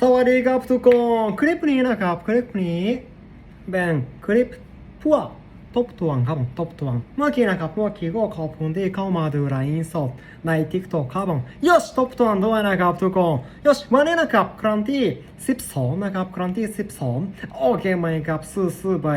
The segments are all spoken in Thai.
สวัสดีครับทุกคนคลิปนี้นะครับคลิปนี้เป็นคลิปพื่อทบทวนครับผมทบทวนเมื่อกี้นะครับเมื่อกี้ก็ขอบคุณที่เข้ามาดูไลน์สดใน TikTok ครับผมยศทบทวนด้วยนะครับทุกคนยศวันนี้นะครับครั้งที่ 12 นะครับครั้งที่ 12 โอเคไหมครับสู้ๆไป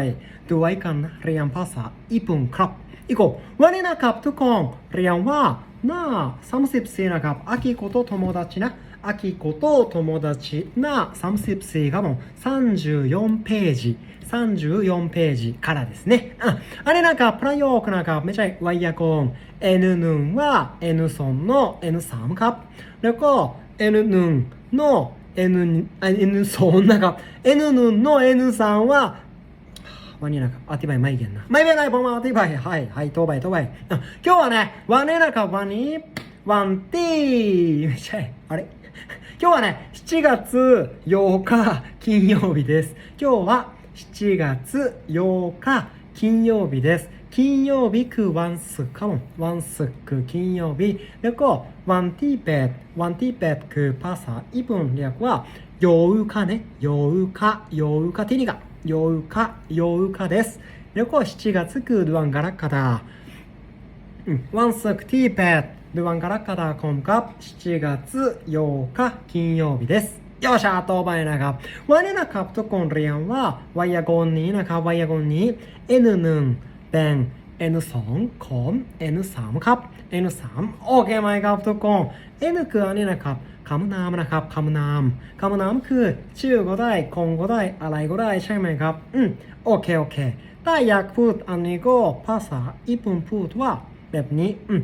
ด้วยกันเรียนภาษาญี่ปุ่นครับอีกวันนี้นะครับทุกคนเรียนว่า หน้า34นะครับอากิโกโตโตโมดาชินะ アキコと友達な34がもう34ページ34ページからですね。ああれなんか、プラヨークなんかไม่ใช่ไวยากรณ์ N1 ว่า N2 の N3 ครับ แล้วก็ N1 の N N2 นะครับ N1 の N3 ว่า วันนี้นะครับอธิบายไม่เก่งนะ ไม่เป็นไรผมอธิบายはいはいต่อไปต่อไปอ่ะ今日はねวันนี้นะครับวันนี้วันที่ไม่ใช่あれ今日はね、7月8日金曜日です。今日は7月8日金曜日です。金曜日คือวันศุกร์ครับผมวันศุกร์คือ金曜日แล้วก็วันที่8วันที่8คือภาษาญี่ปุ่นเรียกว่าโยอุคะねโยอุคะโยอุคะที่นี่が ようか、ようかです。旅行7月くドゥアンガラッカダ。ワンスクティーペット、ドゥアンガラッカダコンカ、7月8日金曜日です。よっしゃ、とバえナガ。ワネナカプトコンリアンは、ワイヤゴンに、ナカワイヤゴンに、エヌヌン、べン、ครับไวยากรณ์นี้ N1 เป็น N2 ของ N3 ครับ N3 โอเคไหมครับทุกคน N คืออันนี้นะครับคำนามนะครับคำนามคำนามคือชื่อก็ได้คงก็ได้อะไรก็ได้ใช่ไหมครับ อืมโอเคโอเคถ้าอยากพูดอันนี้ก็ภาษาญี่ปุ่นพูดว่า แบบนี้อืม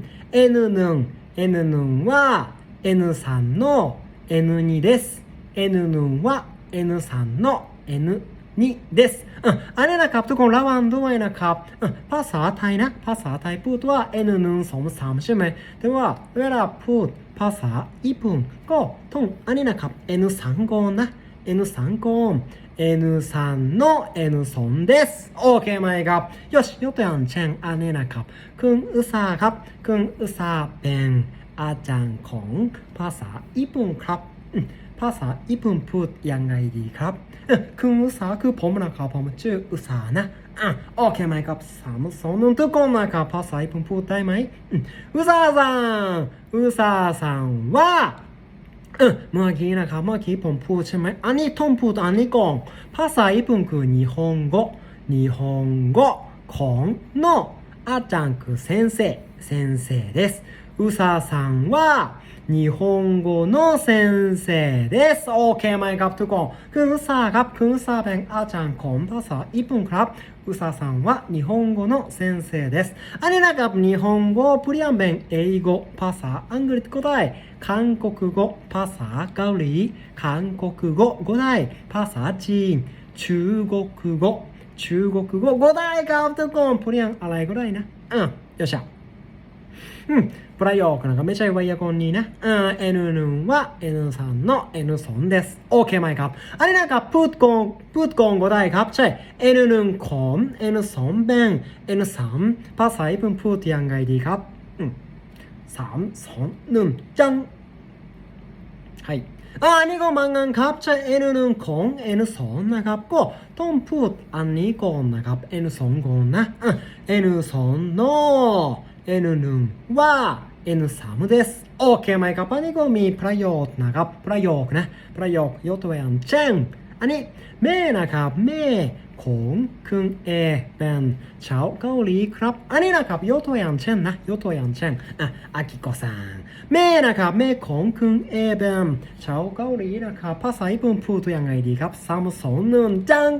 N1 N1 は N3 の N2 です N1 は N3 の N2 ですอืมอันนี้นะครับทุกคนระวังด้วยนะครับอืมภาษาไทยนะ ภาษาไทยพูดว่า N1 2 3ใช่ไหมแต่ว่าเวลาพูดภาษาญี่ปุ่นก็ต้องอันนี้นะครับ N3 ก่อนนะ N3 ก่อน N3 の N2 ですโอเคไหมครับよしยกตัวอย่างเช่นอันนี้นะครับคุณอุตสาห์ครับคุณอุตสาห์เป็นอาจารย์ของภาษาญี่ปุ่นครับอืมภาษาญี่ปุ่นพูดยังไงดีครับเอ้อ คุณอุตสาคือผมนะครับผมชื่ออุตสานะอะโอเคไหมครับสามสองหนึ่งทุกคนนะครับภาษาญี่ปุ่นพูดได้ไหมอุตสาซังอุตสาซังว่าเมื่อกี้นะครับเมื่อกี้ผมพูดใช่ไหมอันนี้ท่องพูดอันนี้ก่อนภาษาญี่ปุ่นคือนิฮงโกนิฮงโกของโนอาจารย์คือเซนเซเซนเซですอุตสาสังว่า は日本語の先生ですโอเคไหมครับทุกคนคืออุตสาครับคืออุตสาเป็นอาจารย์ของภาษาญี่ปุ่นครับอุตสาさんは日本語の先生ですอันนี้นะครับ日本語เปลี่ยนเป็น英語ภาษาอังกฤษก็ได้韓国語ภาษาเกาหลี韓国語ก็ได้ภาษาจีน中国語中国語ก็ได้ครับทุกคนเปลี่ยนอะไรก็ได้นะอ่ะよっしゃอืม ประโยคนะครับไม่ใช่ไวยากรณ์นี้นะอ่า N1 ว่า N3 の N2 ですโอเคไหมครับ อันนี้นะครับพูดโกงพูดโกงก็ได้ครับ ใช่ N1 ของ N2 เป็น N3 ภาษาญี่ปุ่นพูดยังไงดีครับอืมสามสองหนึ่งจัง はいอ่าอันนี้ก็เหมือนกันครับใช่ N1 ของ N2 นะครับ ก็ต้องพูดอันนี้ก่อนนะครับ N2 ก่อนนะอ่ะ N2 の N1 ว่า N3 ですโอเคไหมครับอันนี้ก็มีประโยชน์นะครับ ประโยคนะ ประโยคยกตัวอย่างเช่นอันนี้แม่นะครับแม่ของคุณเอเป็นชาวเกาหลีครับอันนี้นะครับยกตัวอย่างเช่นนะยกตัวอย่างเช่นอะอากิโกะซังแม่นะครับแม่ของคุณเอเป็นชาวเกาหลีนะครับภาษาญี่ปุ่นพูดยังไงดีครับสามสองหนึ่งจัง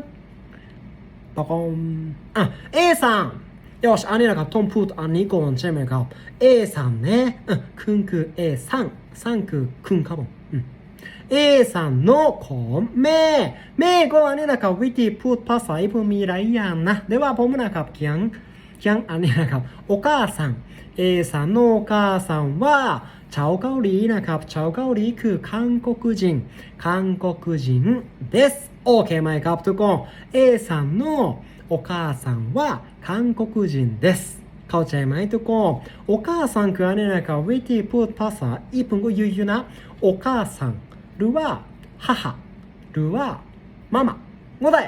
ตกลงอะเอซัง よし、アニラがトンプートアニコンチェメが A さんね。うん、くんく A さん。さんくくんかも。うん。A さんのコンメメゴアニラがウィティプートパサイブミライアンナ。では、ボムナカプキャン。キャンアニラがお母さん。A さんのお母さんは、チャオカオリーナカプ、チャオカオリーク、韓国人。韓国人です。OK, マイカップトコン。A さんのทุกคน A さんのお母さんは韓国人ですเข้าใจไหมทุกคนโอ母さんคืออันนี้นะครับวิธีพูดภาษาญี่ปุ่นก็ยืดๆนะโอ母さんหรือว่า 母หรือว่าママก็ได้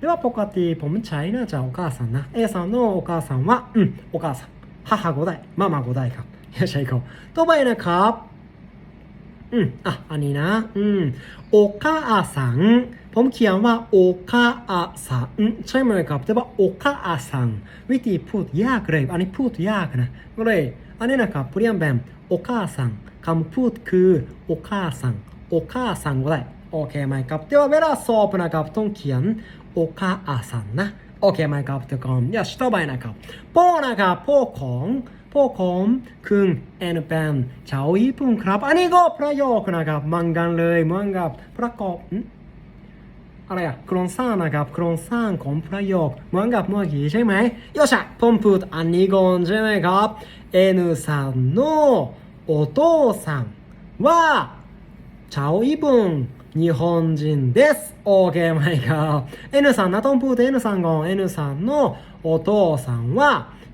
ではปกติผมใช้น่าจะお母さんนะ A さんのお母さんはอืมお母さん母ก็ได้ママก็ได้ครับよし行こうต่อไปนะครับ อืมอ่ะ อันนี้ ผมเขียนว่าโอคาอาสังใช่ไหมครับ แต่ว่าโอคาอาสังวิธีพูดยากเลย อันนี้พูดยากนะก็เลยอันนี้นะครับเปลี่ยนเป็นโอคาสังคำพูดคือโอคาสังโอคาสังก็ได้โอเคไหมครับแต่ว่าเวลาสอบนะครับต้องเขียนโอคาอาสังนะโอเคไหมครับทุกคนอย่าสต่อไปนะครับพ่อนะครับพ่อของพ่อของคุณแอนเป็นชาวญี่ปุ่นครับ อันนี้ก็ประโยคนะครับเหมันกันเลยเหมือนกับประกอบ อะไรอะโครงสร้างนะครับโครงสร้างของประโยคเหมือนกับเมื่อกี้ใช่ไหมよっしゃผมพูดอันนี้ก่อนใช่ไหมครับ N さんのお父さんはชาวญี่ปุ่น日本人です。OK ไหมครับ N さんนะต้องพูด N さんก่อน N さんのお父さんは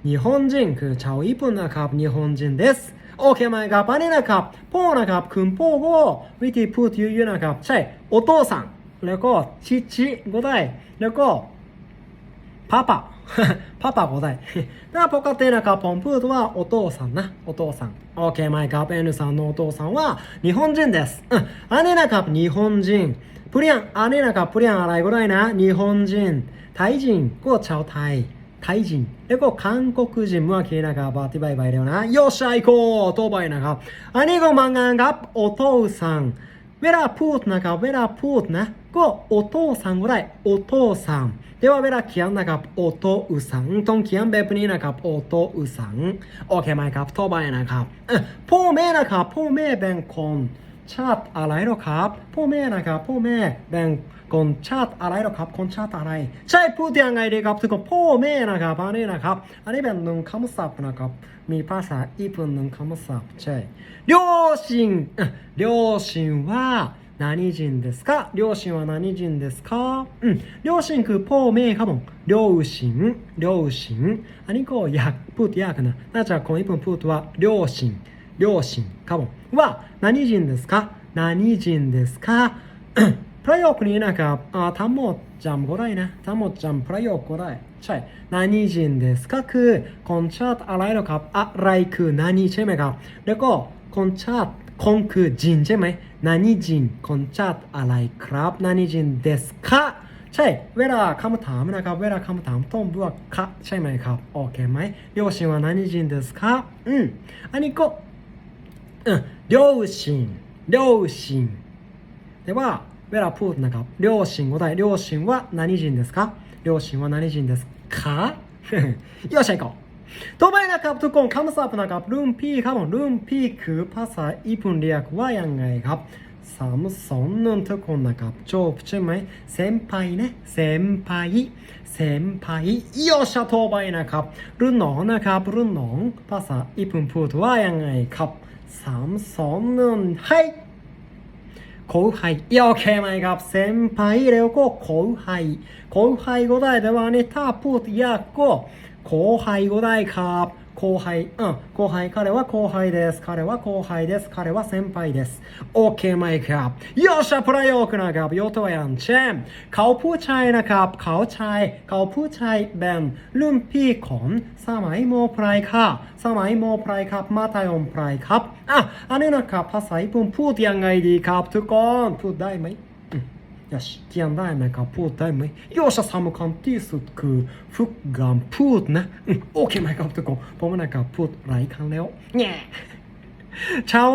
日本人คือชาวญี่ปุ่นนะครับ日本人です โอเคไหมครับอันนี้นะครับพ่อนะครับคุณพ่อก็วิธีพูดเยอะๆนะครับ ใช่お父さん แล้วก็ชิชิก็ได้ แล้วก็ パパパパก็ได้ แต่ปกตินะครับผมพูดว่าお父さんนะお父さん OK ไหมครับ N さんのお父さんは日本人ですうんอันนี้นะครับ日本人เปลี่ยนอันนี้นะครับเปลี่ยนอะไรก็ได้นะ日本人ไทย人ก็ชาวไทยไทย人แล้วก็韓国人เมื่อกี้นะครับอธิบายไปแล้วนะよっしゃ行こうต่อไปนะครับ อันนี้ก็เหมือนกันครับお父さん เวลาพูดนะครับ เวลาพูดนะ ก็โอโตสังไรโอโตสังแต่ว่าเวลาเขียนนะครับโอโตอุสังต้องเขียนแบบนี้นะครับโอโตอุสัง โอเคไหมครับ ต่อไปนะครับพ่อแม่นะครับพ่อแม่เป็นคน ชาติอะไรหรอครับพ่อแม่นะครับพ่อแม่เป็นคนชาติอะไรหรอครับคนชาติอะไร ใช่พูดยังไงดีครับทุกคนพ่อแม่นะครับอันนี้นะครับ อันนี้เป็นหนึ่งคำศัพท์นะครับ มีภาษาญี่ปุ่นหนึ่งคำศัพท์ใช่両親เอ่อ両親は何人ですか両親は何人ですかうん両親คือพ่อแม่ครับผม両親両親อันนี้ก็อยากพูดยากนะน่าจะคนญี่ปุ่นพูดว่า両親 両親ครับผมว่า何人ですか何人ですか ประโยคนี้นะครับอ่าทั้งหมดจำก็ได้นะทั้งหมดจำประโยคก็ได้ ใช่何人ですかคือคนชาติอะไรหรอครับ อะไรคือ何ใช่ไหมครับ แล้วก็คนชาติคนคือจินใช่ไหม何人คนชาติอะไรครับ何人ですかใช่ เวลาคำถามนะครับ เวลาคำถามต้องบวกคะใช่ไหมครับ โอเคไหม両親は何人ですかอืมอันนี้ก็ うん両親両親ではเวลาพูดนะครับ両親ก็ได้両親は何人ですか両親は何人ですか よっしゃ行こうต่อไปนะครับทุกคนคำศัพท์นะครับรุ่นพี่ครับผมรุ่นพี่คือภาษาญี่ปุ่นเรียกว่ายังไงครับสามสองหนึ่งทุกคนนะครับจบใช่ไหม先輩ね先輩先輩よっしゃต่อไปนะครับรุ่นน้องนะครับรุ่นน้องภาษาญี่ปุ่นพูดว่ายังไงครับ สามสองหนึ่งはい後輩いや โอเคไหมครับ先輩แล้วก็後輩後輩ก็ได้แต่ว่าเนี่ยถ้าพูดยากก็後輩ก็ได้ครับ 後輩うん後輩彼は後輩です彼は後輩です彼は先輩ですโอเคไหมครับよっしゃประโยคนะครับยกตัวอย่างเช่นเขาผู้ชายนะครับ เขาชายเขาผู้ชายเป็นรุ่นพี่ของสมัยมปลายค่ะสมัยมปลายครับมัธยมปลายครับอ่ะอันนี้นะครับภาษาญี่ปุ่นพูดยังไงดีครับทุกคนพูดได้ไหม อืม よし、เขียนได้ไหมครับพูดได้ไหมโยชสำคัญที่สุดคือฝึกการพูดนะอืมโอเคไหมครับทุกคนผมนะครับพูดหลายครั้งแล้วแง่ชาว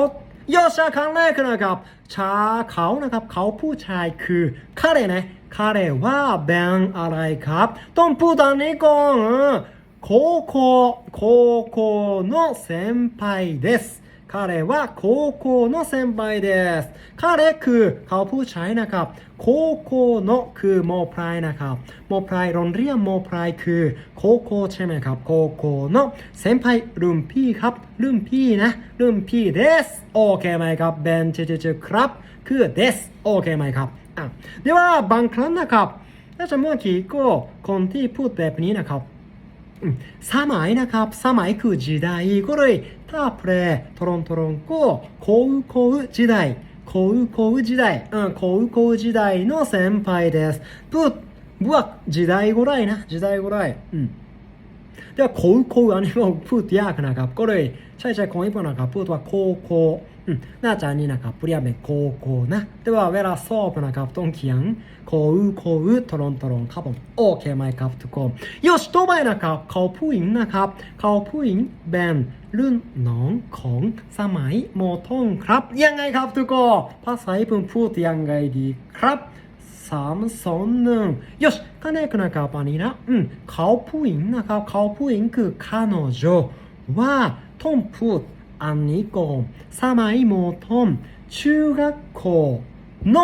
โยชครั้งแรกนะครับชาเขานะครับเขาผู้ชายคือ彼ね彼はเป็นอะไรครับต้องพูดอันนี้ก่อนเออ高校高校の先輩です 彼は高校の先輩です彼คือเขาผู้ชายนะครับโคโคโนะคือโมพรายนะครับโมพรายโรงเรียนโมพรายคือโคโคใช่ไหมครับโคโคโนะเซนไพรุ่นพี่ครับรุ่นพี่นะรุ่นพี่เดสโอเคไหมครับเบนเจเจเจครับคือเดสโอเคไหมครับอ่ะเดี๋ยวว่าบางครั้งนะครับถ้าจะเมื่อกี้ก็คนที่พูดแบบนี้นะครับ サマイナカップサマイク時代ごろいタープレートロントロンココウコウ時代コウコウ時代うんコウコウ時代の先輩です。ブッブワ時代ごろいな時代ごろい。うん。 แต่โคโคอันนี้เราพูดยากนะครับ ก็เลยใช่ใช่ของญี่ปุ่นนะครับพูดว่าโคโคน่าจะนี่นะครับเรียกเป็นโคโคนะ แต่ว่าเวลาสอบนะครับต้องเขียนโคอูโคอูตรนตรนครับผมโอเคไหมครับทุกคนยศต่อไปนะครับเขาผู้หญิงนะครับเขาผู้หญิงแบนรุ่นน้องของสมัยโมอต้งครับ ยังไงครับทุกคนภาษาญี่ปุ่นพูดยังไงดีครับ สามสองหนึ่งよしคะแนนนะครับอันนี้นะอืมเขาผู้หญิงนะครับเขาผู้หญิงคือ彼女ว่าต้องพูดอันนี้ก่อนสมัยโมทง中学校の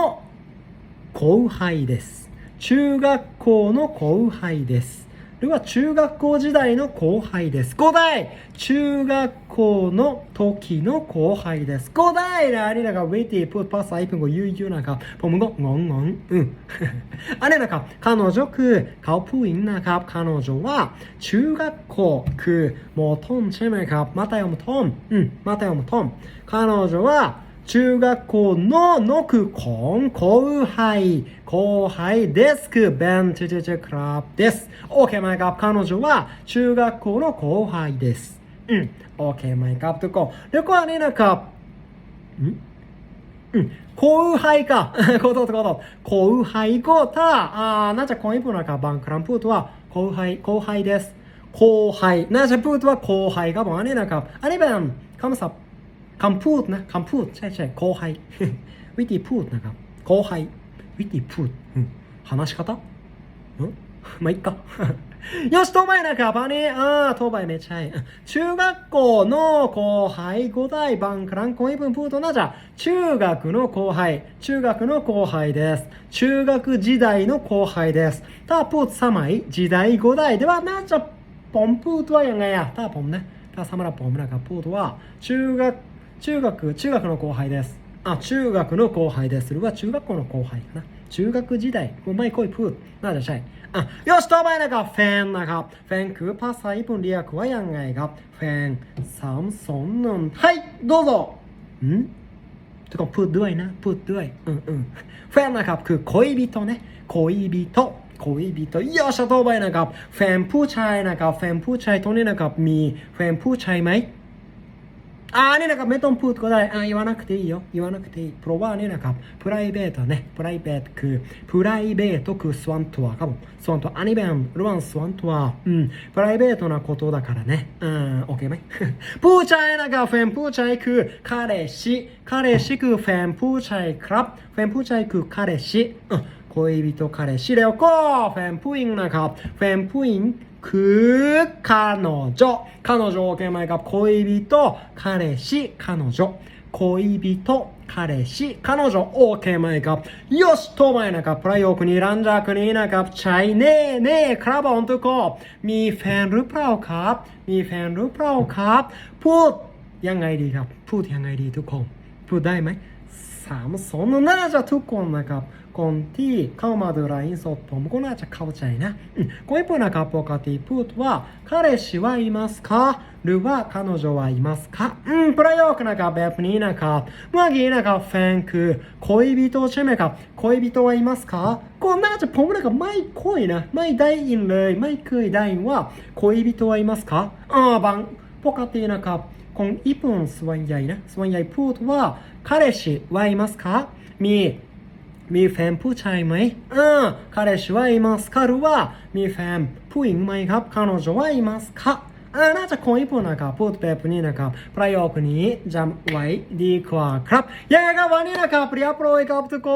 後輩です。中学校の後輩です。 ルは中学校時代の後輩です。5代中学校の時の後輩です。5代ラリラがウェイティープーパーサイプンゴユーユーナカポムゴ。ゴンゴン。うん。あれなか彼女くカオプインナカ彼女は中学校くもうトンチェメカまた読むトン。うん。また読むトン。彼女は中学校ののくของ後輩後輩ですคือเป็นチェチェチェครับですโอเคไหมครับ彼女は中学校の後輩ですอืมโอเคไหมครับทุกคนแล้วก็อันนี้นะครับอืมอืม後輩かことこと後輩ก็ถ้าอ่าน่าจะของญี่ปุ่นนะครับบางครั้งพูดว่า後輩後輩です後輩น่าจะพูดว่า後輩ครับผมอันนี้นะครับอันนี้เป็นคำศัพท์ คำพูดนะคำพูดใช่ใช่โคไฮ วิธีพูดนะครับโคไฮวิธีพูดอืม話し方うんまあいっかよし、当前นะครับอันนี้อ่า当前ไม่ใช่中学校の後輩5代番ครั้งของญี่ปุ่นพูดとน่าจะ中学の後輩中学の後輩です中学時代の後輩ですถ้าพูดสมัย時代5代ではน่าจะผมพูดว่ายังไงอะถ้าผมนะถ้าสำหรับผมนะครับพูดว่า中学 中学、中学の後輩です。あ、中学の後輩です。หรือว่า中学校の後輩かな。中学時代กูไม่ค่อยพูดน่าจะใช่อ่ะよしต่อไปนะครับแฟนนะครับแฟนคือภาษาญี่ปุ่นเรียกว่ายังไงครับแฟนสามสองหนึ่งはいどうぞんทุกคนพูดด้วยนะ พูดด้วยอืมอืมแฟนนะครับคือ恋人ね恋人恋人よっしゃต่อไปนะครับแฟนผู้ชายนะครับแฟนผู้ชายตรงนี้นะครับมีแฟนผู้ชายไหม ああね、なかメトンプーとかだあ言わなくていいよ。言わなくていい。プロはね、なか、プライベートね、プライベートく、プライベートくスワントワかも。スワントアニベン、ルワンスワントワうん、プライベートなことだからね。うん、オッケー め。プーチャイながフェンプーチャイク、彼氏、彼氏くフェンプーチャイクラブ、フェンプーチャイク、彼氏、うん、恋人彼氏。レオコー。フェンプインなんか、フェンプイン、 คือ彼女彼女 OK ไหมครับ恋人彼氏彼女恋人彼氏彼女 OK ไหมครับよしต่อไปนะครับประโยคนี้หลังจากนี้นะครับใช้เน่เน่ครับผมทุกคนมีแฟนหรือเปล่าครับ มีแฟนหรือเปล่าครับ พูดยังไงดีครับ พูดยังไงดีทุกคน พูดได้ไหม สามสองน่าจะทุกคนนะครับคนที่เข้ามาดูไลน์สดผมก็น่าจะเข้าใจนะอืมこういうนะครับปกติพูดว่า彼氏はいますかหรือว่า彼女はいますかอืมประโยคนะครับแบบนี้นะครับเมื่อกี้นะครับแฟนคือ恋人ใช่ไหมครับ恋人はいますかก็น่าจะผมนะครับไม่ค่อยนะ ไม่ได้ยินเลย ไม่เคยได้ยินว่า恋人はいますかอ่าบางปกตินะครับ ของญี่ปุ่นส่วนใหญ่นะส่วนใหญ่พูดว่า คาเรชิวายมัสคะมีมีแฟนผู้ชายไหมเออคาเรชิวายมัสคะหรือว่ามีแฟนผู้หญิงไหมครับคาโนจวายมัสคะอาน่าจะคงญี่ปุ่นนะครับพูดแบบนี้นะครับประโนี้จำไว้ดีกว่าครับยังไงวันนี้นะครับเรียบรยครับทุกค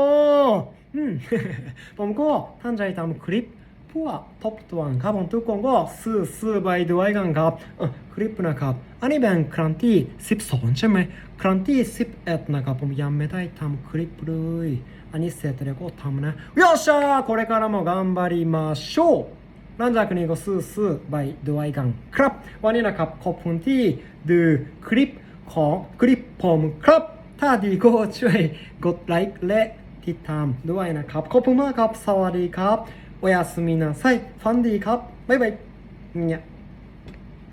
นผมก็ตั้ใจทำคลิป คู่はทบทวนครับผมทุกคนก็ซื้อซื้อไปด้วยกันครับคลิปนะครับ อันนี้เป็นครั้งที่ 12 ใช่ไหมครั้งที่ 11 นะครับผมยังไม่ได้ทำคลิปเลย อันนี้เสร็จแล้วก็ทำนะよっしゃこれからも頑張りましょうหลังจากนี้ก็ซื้อซื้อไปด้วยกันครับ วันนี้นะครับขอบคุณที่ดูคลิปของคลิปผมครับ ถ้าดีก็ช่วยกดไลค์และติดตามด้วยนะครับ ขอบคุณมากครับ สวัสดีครับ おやすみなさい。ファンディーかバイバイ。にゃ。